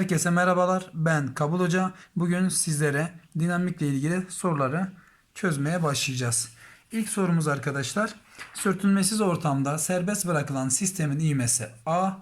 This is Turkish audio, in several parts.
Herkese merhabalar. Ben Kabul Hoca. Bugün sizlere dinamikle ilgili soruları çözmeye başlayacağız. İlk sorumuz arkadaşlar. Sürtünmesiz ortamda serbest bırakılan sistemin ivmesi A,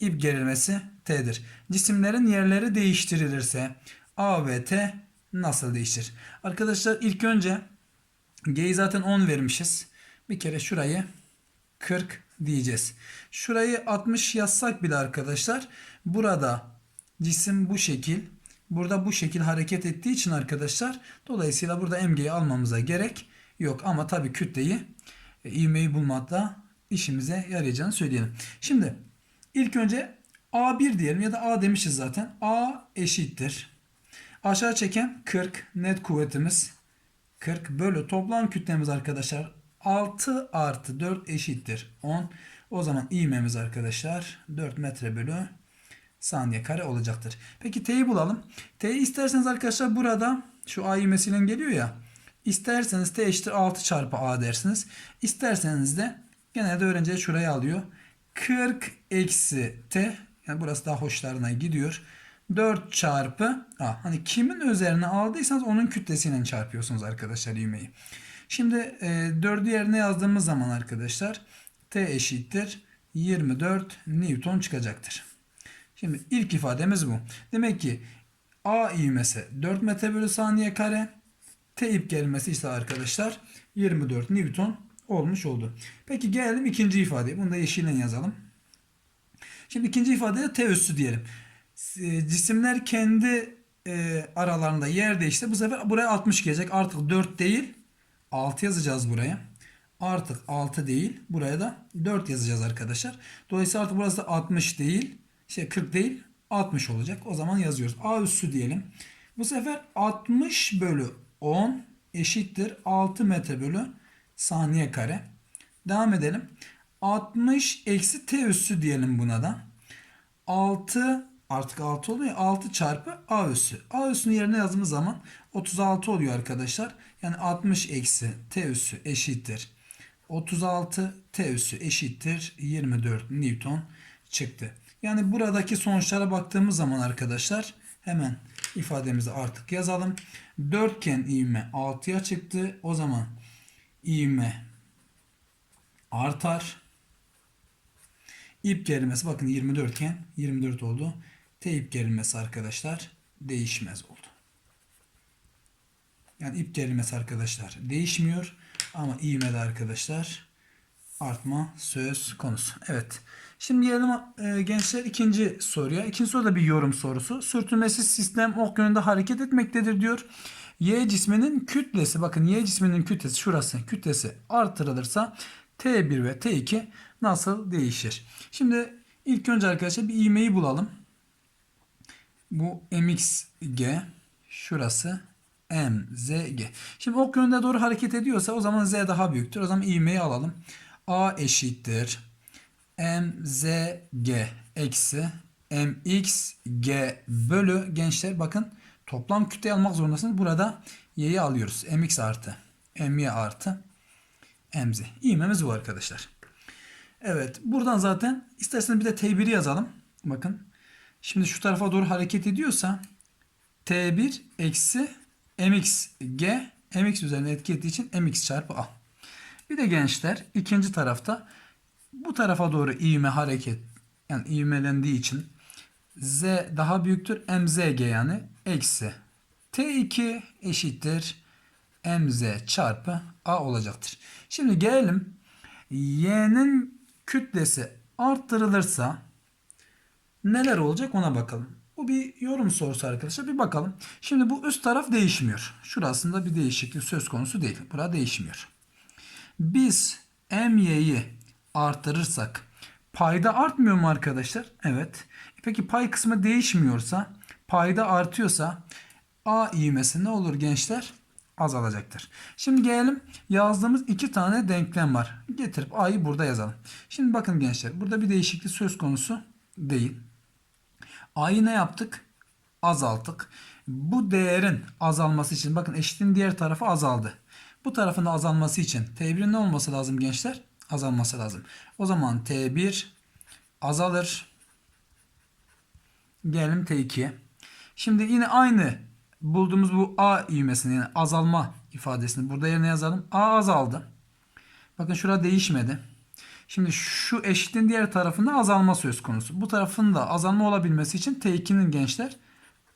ip gerilmesi T'dir. Cisimlerin yerleri değiştirilirse A ve T nasıl değişir? Arkadaşlar ilk önce G'yi zaten 10 vermişiz. Bir kere şurayı 40 diyeceğiz. Şurayı 60 yazsak bile arkadaşlar burada cisim bu şekil burada bu şekil hareket ettiği için arkadaşlar dolayısıyla burada MG'yi almamıza gerek yok ama tabii kütleyi e, ivmeyi bulmakta işimize yarayacağını söyleyelim. Şimdi ilk önce A1 diyelim ya da A demişiz zaten. A eşittir. Aşağı çeken 40 net kuvvetimiz 40 bölü toplam kütlemiz arkadaşlar 6 artı 4 eşittir 10. O zaman ivmemiz arkadaşlar 4 metre bölü saniye kare olacaktır. Peki T'yi bulalım. T'yi isterseniz arkadaşlar burada şu A ivmesiyle geliyor ya. İsterseniz T eşittir 6 çarpı A dersiniz. İsterseniz de genelde öğrenciler şurayı alıyor. 40 eksi T yani burası daha hoşlarına gidiyor. 4 çarpı A. Hani kimin üzerine aldıysanız onun kütlesiyle çarpıyorsunuz arkadaşlar ivmeyi. Şimdi e, 4'ü yerine yazdığımız zaman arkadaşlar T eşittir 24 Newton çıkacaktır. Şimdi ilk ifademiz bu. Demek ki A ivmesi 4 metre bölü saniye kare. T ip gelmesi ise arkadaşlar 24 Newton olmuş oldu. Peki gelelim ikinci ifadeye. Bunu da yeşille yazalım. Şimdi ikinci ifadeye T üssü diyelim. E, Cisimler kendi e, aralarında yer değişti. Bu sefer buraya 60 gelecek. Artık 4 değil 6 yazacağız buraya. Artık 6 değil. Buraya da 4 yazacağız arkadaşlar. Dolayısıyla artık burası da 60 değil. Şey 40 değil. 60 olacak. O zaman yazıyoruz. A üssü diyelim. Bu sefer 60 bölü 10 eşittir 6 metre bölü saniye kare. Devam edelim. 60 eksi t üssü diyelim buna da. 6 artık 6 oluyor. 6 çarpı a üssü. A üssünün yerine yazdığımız zaman 36 oluyor arkadaşlar. Yani 60 eksi t üssü eşittir. 36 t üssü eşittir 24 Newton çıktı. Yani buradaki sonuçlara baktığımız zaman arkadaşlar hemen ifademizi artık yazalım. Dörtgen ivme 6'ya çıktı. O zaman ivme artar. İp gerilmesi bakın 24 iken 24 oldu. T ip gerilmesi arkadaşlar değişmez oldu. Yani ip gerilmesi arkadaşlar değişmiyor. Ama ivmede arkadaşlar artma söz konusu. Evet. Şimdi gelelim e, gençler ikinci soruya. İkinci soru da bir yorum sorusu. Sürtünmesiz sistem ok yönünde hareket etmektedir diyor. Y cisminin kütlesi bakın Y cisminin kütlesi şurası kütlesi artırılırsa T1 ve T2 nasıl değişir? Şimdi ilk önce arkadaşlar bir ivmeyi bulalım. Bu mxg şurası mzg. Şimdi ok yönünde doğru hareket ediyorsa o zaman z daha büyüktür. O zaman ivmeyi alalım. A eşittir mzg eksi mxg bölü gençler bakın toplam kütleyi almak zorundasınız. Burada y'yi alıyoruz. mx artı my artı mz. İğmemiz bu arkadaşlar. Evet buradan zaten isterseniz bir de t1'i yazalım. Bakın şimdi şu tarafa doğru hareket ediyorsa t1 eksi mxg mx üzerine etki ettiği için mx çarpı a. Bir de gençler ikinci tarafta bu tarafa doğru ivme hareket yani ivmelendiği için z daha büyüktür mzg yani eksi t2 eşittir mz çarpı a olacaktır. Şimdi gelelim y'nin kütlesi arttırılırsa neler olacak ona bakalım. Bu bir yorum sorusu arkadaşlar. Bir bakalım. Şimdi bu üst taraf değişmiyor. Şurasında bir değişiklik söz konusu değil. Burada değişmiyor. Biz m'yi artırırsak payda artmıyor mu arkadaşlar? Evet. Peki pay kısmı değişmiyorsa payda artıyorsa a ivmesi ne olur gençler? Azalacaktır. Şimdi gelelim yazdığımız iki tane denklem var. Getirip a'yı burada yazalım. Şimdi bakın gençler burada bir değişiklik söz konusu değil. A'yı ne yaptık? Azalttık. Bu değerin azalması için bakın eşitin diğer tarafı azaldı. Bu tarafın azalması için T1'in ne olması lazım gençler? Azalması lazım. O zaman T1 azalır. Gelelim T2'ye. Şimdi yine aynı bulduğumuz bu A ivmesini yani azalma ifadesini burada yerine yazalım. A azaldı. Bakın şurada değişmedi. Şimdi şu eşitin diğer tarafında azalma söz konusu. Bu tarafın da azalma olabilmesi için T2'nin gençler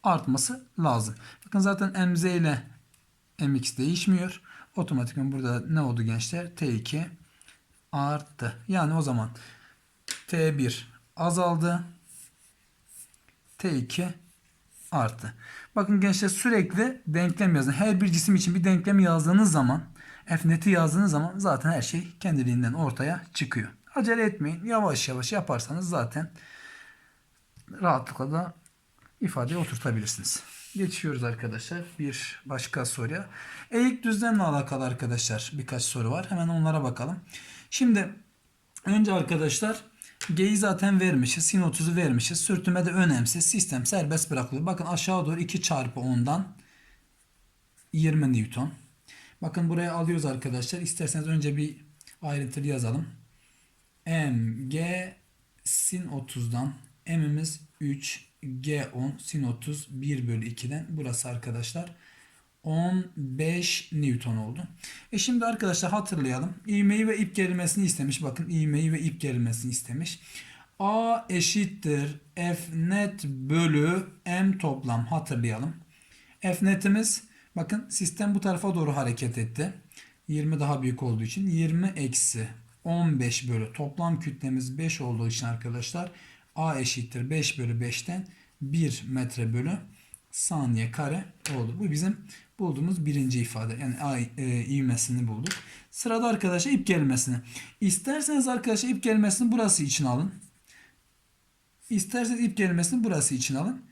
artması lazım. Bakın zaten MZ ile MX değişmiyor. Otomatikman burada ne oldu gençler? T2 arttı. Yani o zaman T1 azaldı. T2 arttı. Bakın gençler sürekli denklem yazın. Her bir cisim için bir denklem yazdığınız zaman F neti yazdığınız zaman zaten her şey kendiliğinden ortaya çıkıyor. Acele etmeyin. Yavaş yavaş yaparsanız zaten rahatlıkla da ifadeye oturtabilirsiniz. Geçiyoruz arkadaşlar bir başka soruya. Eğik düzlemle alakalı arkadaşlar birkaç soru var. Hemen onlara bakalım. Şimdi önce arkadaşlar G'yi zaten vermişiz. Sin 30'u vermişiz. Sürtünme de önemsiz. Sistem serbest bırakılıyor. Bakın aşağı doğru 2 çarpı 10'dan 20 Newton. Bakın buraya alıyoruz arkadaşlar. İsterseniz önce bir ayrıntılı yazalım. M, G, sin 30'dan M'imiz 3, G 10, sin 30 1 bölü 2'den. Burası arkadaşlar 15 Newton oldu. E şimdi arkadaşlar hatırlayalım. İvmeyi ve ip gerilmesini istemiş. Bakın ivmeyi ve ip gerilmesini istemiş. A eşittir F net bölü M toplam hatırlayalım. F netimiz bakın sistem bu tarafa doğru hareket etti. 20 daha büyük olduğu için 20 eksi 15 bölü toplam kütlemiz 5 olduğu için arkadaşlar A eşittir 5 bölü 5'ten 1 metre bölü saniye kare oldu. Bu bizim bulduğumuz birinci ifade. Yani A e, ivmesini bulduk. Sırada arkadaşlar ip gelmesini. İsterseniz arkadaşlar ip gelmesini burası için alın. İsterseniz ip gelmesini burası için alın.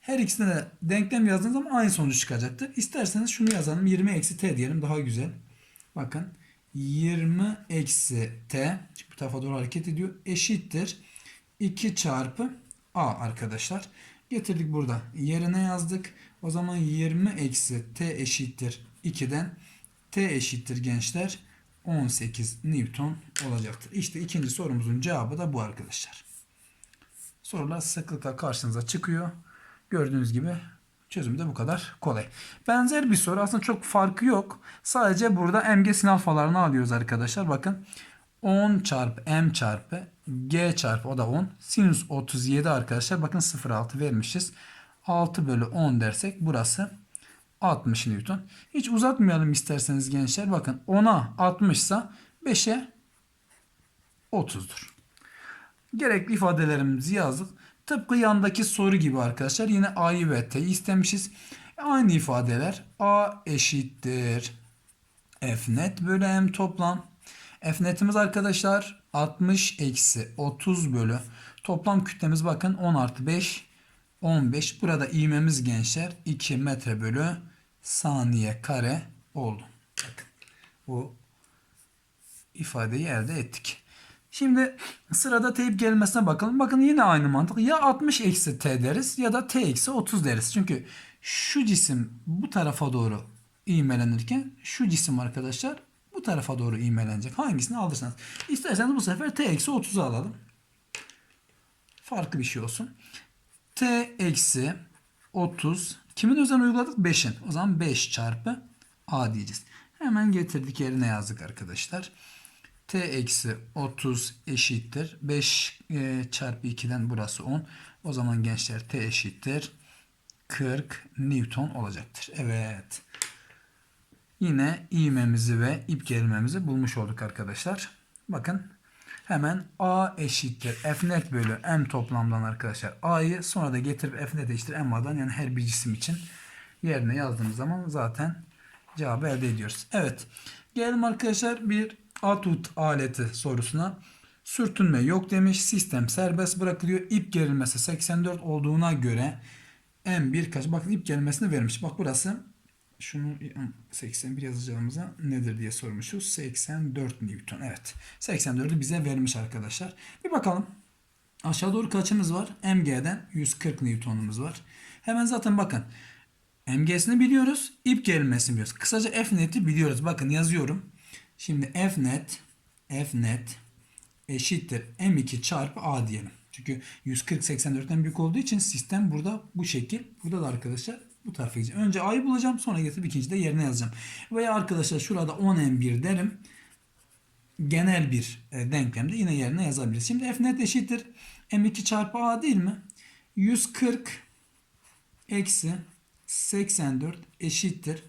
Her ikisine de denklem yazdığınız zaman aynı sonuç çıkacaktır. İsterseniz şunu yazalım. 20 eksi t diyelim daha güzel. Bakın 20 eksi t bu tarafa doğru hareket ediyor. Eşittir 2 çarpı a arkadaşlar. Getirdik burada. Yerine yazdık. O zaman 20 eksi t eşittir 2'den t eşittir gençler 18 Newton olacaktır. İşte ikinci sorumuzun cevabı da bu arkadaşlar. Sorular sıklıkla karşınıza çıkıyor. Gördüğünüz gibi çözümü de bu kadar kolay. Benzer bir soru aslında çok farkı yok. Sadece burada MG sin alfalarını alıyoruz arkadaşlar. Bakın 10 çarpı M çarpı G çarpı o da 10. Sinüs 37 arkadaşlar. Bakın 0,6 vermişiz. 6 bölü 10 dersek burası 60 Newton. Hiç uzatmayalım isterseniz gençler. Bakın 10'a 60 ise 5'e 30'dur. Gerekli ifadelerimizi yazdık. Tıpkı yandaki soru gibi arkadaşlar. Yine A'yı ve T'yi istemişiz. Aynı ifadeler A eşittir F net bölü M toplam. F netimiz arkadaşlar 60 eksi 30 bölü toplam kütlemiz bakın 10 artı 5 15. Burada ivmemiz gençler 2 metre bölü saniye kare oldu. Bakın bu ifadeyi elde ettik. Şimdi sırada teyip gelmesine bakalım. Bakın yine aynı mantık. Ya 60 eksi t deriz ya da t eksi 30 deriz. Çünkü şu cisim bu tarafa doğru ivmelenirken şu cisim arkadaşlar bu tarafa doğru ivmelenecek. Hangisini alırsanız. İsterseniz bu sefer t eksi 30'u alalım. Farklı bir şey olsun. t eksi 30 kimin üzerine uyguladık? 5'in. O zaman 5 çarpı a diyeceğiz. Hemen getirdik yerine yazdık arkadaşlar t eksi 30 eşittir. 5 e, çarpı 2'den burası 10. O zaman gençler t eşittir. 40 Newton olacaktır. Evet. Yine ivmemizi ve ip gerilmemizi bulmuş olduk arkadaşlar. Bakın hemen A eşittir F net bölü M toplamdan arkadaşlar A'yı sonra da getirip F net eşittir M A'dan yani her bir cisim için yerine yazdığımız zaman zaten cevabı elde ediyoruz. Evet. Gelelim arkadaşlar bir atut aleti sorusuna. Sürtünme yok demiş. Sistem serbest bırakılıyor. İp gerilmesi 84 olduğuna göre M1 kaç? Bakın ip gerilmesini vermiş. Bak burası şunu 81 yazacağımıza nedir diye sormuşuz. 84 Newton. Evet. 84'ü bize vermiş arkadaşlar. Bir bakalım. Aşağı doğru kaçımız var? MG'den 140 Newton'umuz var. Hemen zaten bakın. MG'sini biliyoruz. İp gerilmesini biliyoruz. Kısaca F net'i biliyoruz. Bakın yazıyorum. Şimdi F net F net eşittir M2 çarpı A diyelim. Çünkü 140 84'ten büyük olduğu için sistem burada bu şekil. Burada da arkadaşlar bu tarafa gideceğim. Önce a'yı bulacağım sonra getirip ikinci de yerine yazacağım. Veya arkadaşlar şurada 10 n1 derim. Genel bir e, denklemde yine yerine yazabiliriz. Şimdi f net eşittir m2 çarpı a değil mi? 140 eksi 84 eşittir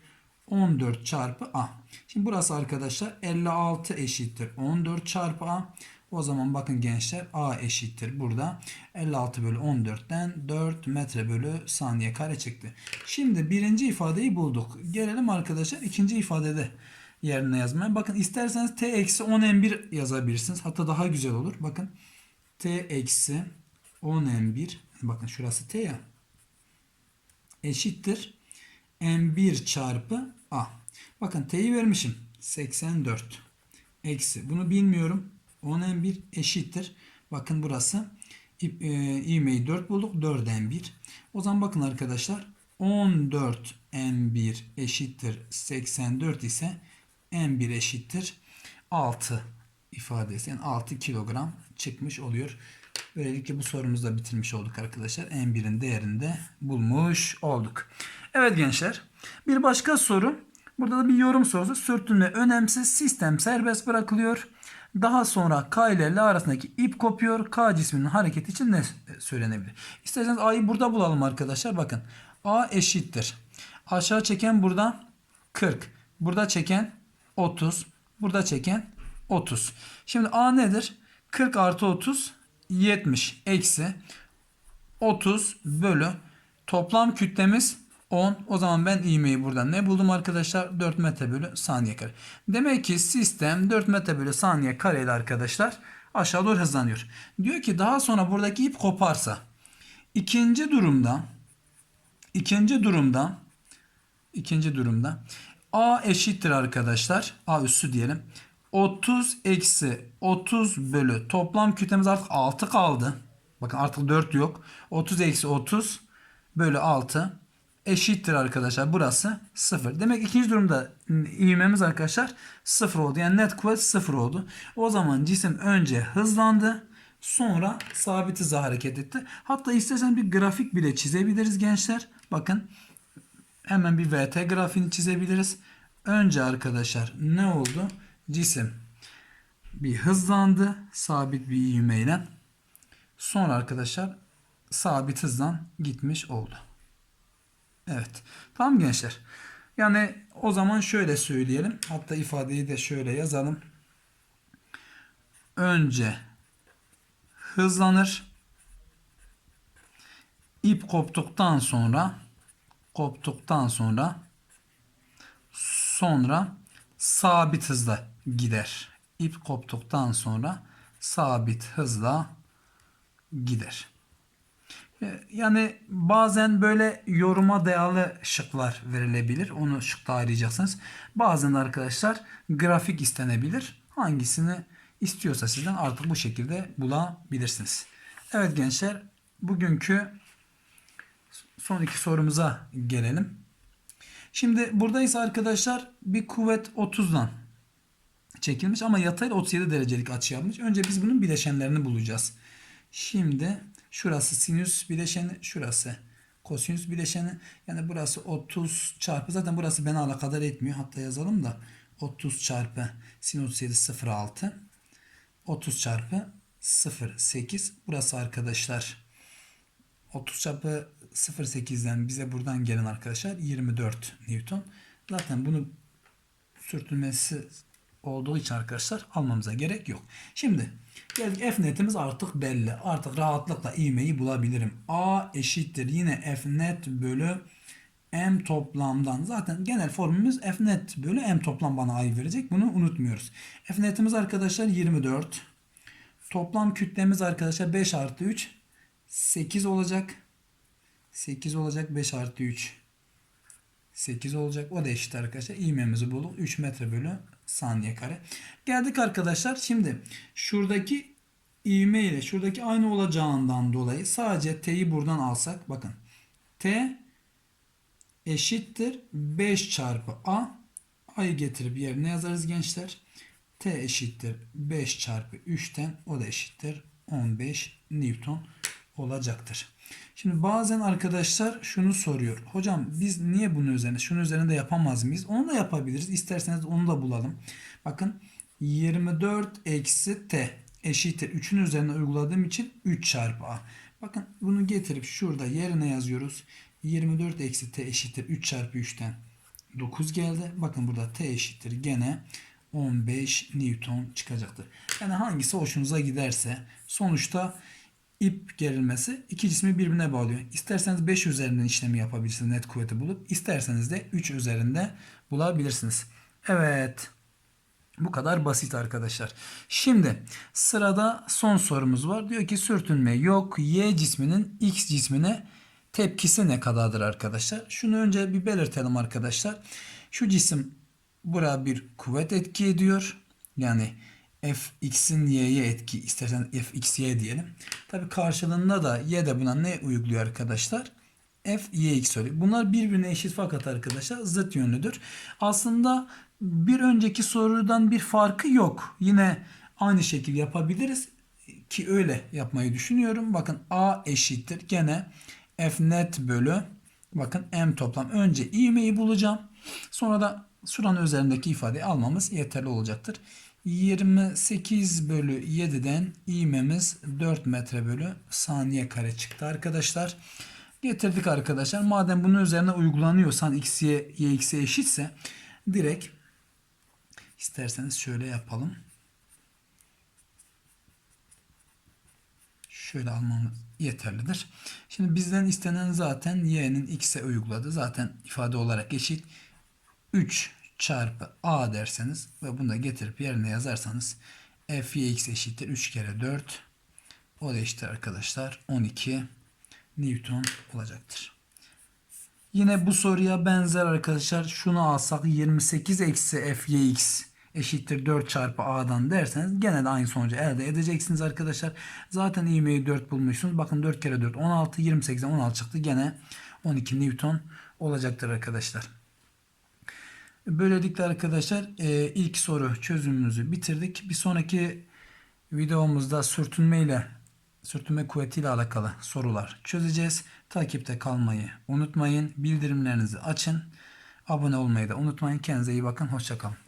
14 çarpı a. Şimdi burası arkadaşlar 56 eşittir 14 çarpı a. O zaman bakın gençler a eşittir burada 56 bölü 14'ten 4 metre bölü saniye kare çıktı. Şimdi birinci ifadeyi bulduk. Gelelim arkadaşlar ikinci ifadede yerine yazmaya. Bakın isterseniz t eksi 10 n1 yazabilirsiniz. Hatta daha güzel olur. Bakın t eksi 10 n1 bakın şurası t ya eşittir m1 çarpı a. Bakın t'yi vermişim. 84 eksi. Bunu bilmiyorum. 10 m1 eşittir. Bakın burası e, ivmeyi 4 bulduk. 4 m1. O zaman bakın arkadaşlar 14 m1 eşittir 84 ise m1 eşittir 6 ifadesi. Yani 6 kilogram çıkmış oluyor. Böylelikle bu sorumuzu da bitirmiş olduk arkadaşlar. M1'in değerini de bulmuş olduk. Evet gençler. Bir başka soru. Burada da bir yorum sorusu. Sürtünme önemsiz. Sistem serbest bırakılıyor. Daha sonra K ile L arasındaki ip kopuyor. K cisminin hareketi için ne söylenebilir? İsterseniz A'yı burada bulalım arkadaşlar. Bakın. A eşittir. Aşağı çeken burada 40. Burada çeken 30. Burada çeken 30. Şimdi A nedir? 40 artı 30 70 eksi 30 bölü toplam kütlemiz 10. O zaman ben ivmeyi buradan ne buldum arkadaşlar? 4 metre bölü saniye kare. Demek ki sistem 4 metre bölü saniye kare ile arkadaşlar aşağı doğru hızlanıyor. Diyor ki daha sonra buradaki ip koparsa ikinci durumda ikinci durumda ikinci durumda A eşittir arkadaşlar. A üssü diyelim. 30 eksi 30 bölü toplam kütlemiz artık 6 kaldı. Bakın artık 4 yok. 30 eksi 30 bölü 6 eşittir arkadaşlar. Burası 0. Demek ikinci durumda ivmemiz arkadaşlar 0 oldu. Yani net kuvvet 0 oldu. O zaman cisim önce hızlandı. Sonra sabit hızla hareket etti. Hatta istersen bir grafik bile çizebiliriz gençler. Bakın hemen bir VT grafiğini çizebiliriz. Önce arkadaşlar ne oldu? Cisim bir hızlandı sabit bir ivmeyle. Sonra arkadaşlar sabit hızdan gitmiş oldu. Evet. Tamam gençler. Yani o zaman şöyle söyleyelim. Hatta ifadeyi de şöyle yazalım. Önce hızlanır. İp koptuktan sonra koptuktan sonra sonra sabit hızla gider. İp koptuktan sonra sabit hızla gider. E, Yani bazen böyle yoruma dayalı şıklar verilebilir. Onu şıkta arayacaksınız. Bazen arkadaşlar grafik istenebilir. Hangisini istiyorsa sizden artık bu şekilde bulabilirsiniz. Evet gençler bugünkü son iki sorumuza gelelim. Şimdi buradayız arkadaşlar bir kuvvet 30'dan çekilmiş ama yatay 37 derecelik açı yapmış. Önce biz bunun bileşenlerini bulacağız. Şimdi şurası sinüs bileşeni, şurası kosinüs bileşeni. Yani burası 30 çarpı zaten burası beni alakadar etmiyor. Hatta yazalım da 30 çarpı sin 37 0,6 30 çarpı 0,8 burası arkadaşlar 30 çarpı 0,8'den bize buradan gelen arkadaşlar 24 Newton. Zaten bunu sürtünmesi olduğu için arkadaşlar almamıza gerek yok. Şimdi geldik F netimiz artık belli. Artık rahatlıkla ivmeyi bulabilirim. A eşittir yine F net bölü M toplamdan. Zaten genel formülümüz F net bölü M toplam bana A'yı verecek. Bunu unutmuyoruz. F netimiz arkadaşlar 24. Toplam kütlemiz arkadaşlar 5 artı 3 8 olacak. 8 olacak 5 artı 3 8 olacak. O da eşit arkadaşlar. İğmemizi bulduk. 3 metre bölü saniye kare. Geldik arkadaşlar. Şimdi şuradaki ivme ile şuradaki aynı olacağından dolayı sadece t'yi buradan alsak bakın. t eşittir 5 çarpı a. A'yı getirip yerine yazarız gençler. t eşittir 5 çarpı 3'ten o da eşittir 15 Newton olacaktır. Şimdi bazen arkadaşlar şunu soruyor. Hocam biz niye bunun üzerine, şunun üzerinde yapamaz mıyız? Onu da yapabiliriz. İsterseniz onu da bulalım. Bakın 24 eksi t eşittir. 3'ün üzerine uyguladığım için 3 çarpı a. Bakın bunu getirip şurada yerine yazıyoruz. 24 eksi t eşittir 3 çarpı 3'ten 9 geldi. Bakın burada t eşittir gene 15 Newton çıkacaktır. Yani hangisi hoşunuza giderse sonuçta ip gerilmesi iki cismi birbirine bağlıyor. İsterseniz 5 üzerinden işlemi yapabilirsiniz net kuvveti bulup. isterseniz de 3 üzerinde bulabilirsiniz. Evet. Bu kadar basit arkadaşlar. Şimdi sırada son sorumuz var. Diyor ki sürtünme yok. Y cisminin X cismine tepkisi ne kadardır arkadaşlar? Şunu önce bir belirtelim arkadaşlar. Şu cisim buraya bir kuvvet etki ediyor. Yani fx'in y'ye etki istersen fxy diyelim. Tabi karşılığında da y de buna ne uyguluyor arkadaşlar? f yx oluyor. Bunlar birbirine eşit fakat arkadaşlar zıt yönlüdür. Aslında bir önceki sorudan bir farkı yok. Yine aynı şekilde yapabiliriz ki öyle yapmayı düşünüyorum. Bakın a eşittir gene f net bölü bakın m toplam. Önce ivmeyi bulacağım. Sonra da şuranın üzerindeki ifadeyi almamız yeterli olacaktır. 28 bölü 7'den ivmemiz 4 metre bölü saniye kare çıktı arkadaşlar. Getirdik arkadaşlar. Madem bunun üzerine uygulanıyorsan x, y, y x'e eşitse direkt isterseniz şöyle yapalım. Şöyle almamız yeterlidir. Şimdi bizden istenen zaten y'nin x'e uyguladı. Zaten ifade olarak eşit. 3 çarpı a derseniz ve bunu da getirip yerine yazarsanız f yx eşittir 3 kere 4 o da eşittir arkadaşlar 12 Newton olacaktır. Yine bu soruya benzer arkadaşlar şunu alsak 28 eksi f yx eşittir 4 çarpı a'dan derseniz gene de aynı sonucu elde edeceksiniz arkadaşlar. Zaten ivmeyi 4 bulmuşsunuz. Bakın 4 kere 4 16 28'den 16 çıktı. Gene 12 Newton olacaktır arkadaşlar. Böylelikle arkadaşlar e, ilk soru çözümümüzü bitirdik. Bir sonraki videomuzda sürtünme ile sürtünme kuvveti ile alakalı sorular çözeceğiz. Takipte kalmayı unutmayın. Bildirimlerinizi açın. Abone olmayı da unutmayın. Kendinize iyi bakın. Hoşçakalın.